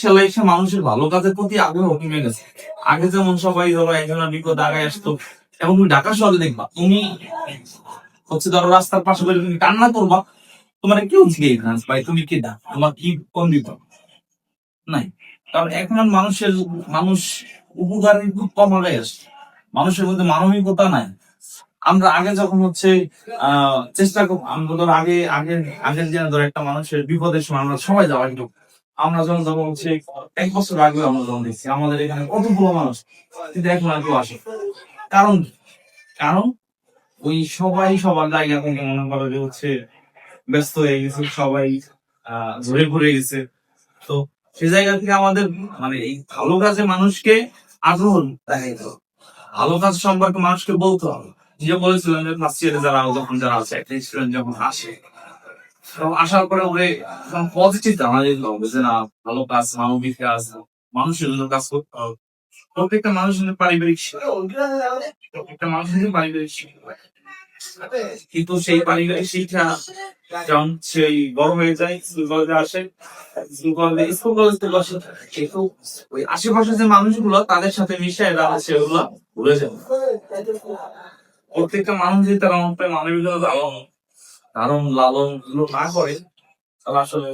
সেলাই এসে মানুষের ভালো কাজের প্রতি আগ্রহ কমে গেছে আগে যেমন সবাই ধরো একজনের বিপদ আগায় আসতো এবং তুমি ঢাকা শহরে দেখবা, তুমি হচ্ছে ধরো রাস্তার পাশে বলে তুমি কান্না করবা, তোমার কেউ জিজ্ঞেস ভাই তুমি কি দা? তোমার কি কোন নাই। কারণ এখন আর মানুষের, মানুষ উপকারের খুব কম হয়ে আসছে মানুষের মধ্যে মানবিকতা নাই। আমরা আগে যখন হচ্ছে, আহ, চেষ্টা করব, আমরা ধর আগে আগের আগের যে ধর একটা মানুষের বিপদের সময় আমরা সবাই যাওয়া একটু আমরা যখন যখন হচ্ছে, এক বছর আগে আমরা যখন দেখছি আমাদের এখানে কতগুলো মানুষ? কিন্তু এখন আর কেউ আসে। কারণ কারণ ওই সবাই সবার জায়গা থেকে মনে করো যে হচ্ছে ব্যস্ত হয়ে গেছে, সবাই ঝরে পড়ে গেছে। তো সে জায়গা থেকে আমাদের মানে এই ভালো কাজে মানুষকে আগ্রহ দেখাইতে ভালো কাজ সম্পর্কে মানুষকে বলতে হবে। যে বলেছিলেন যে ফার্স্ট ইয়ারে যারা, যখন যারা আছে, একটা স্টুডেন্ট যখন আসে আসার পরে ওরে পজিটিভ জানা হবে যে, না, ভালো কাজ, মানবিক কাজ, মানুষের জন্য কাজ করতে হবে। প্রত্যেকটা মানুষের পারিবারিক প্রত্যেকটা মানুষের পারিবারিক কিন্তু সেই পারিবারিক শিক্ষা যখন সেই বড় হয়ে যায়, স্কুল কলেজে আসে, স্কুল কলেজে, স্কুল কলেজ আসে, কিন্তু ওই আশেপাশে যে মানুষগুলো, তাদের সাথে মিশে এরা সেগুলো ভুলে প্রত্যেকটা মানুষ যদি তারা মানবিকতা লালনগুলো না করে তাহলে আসলে।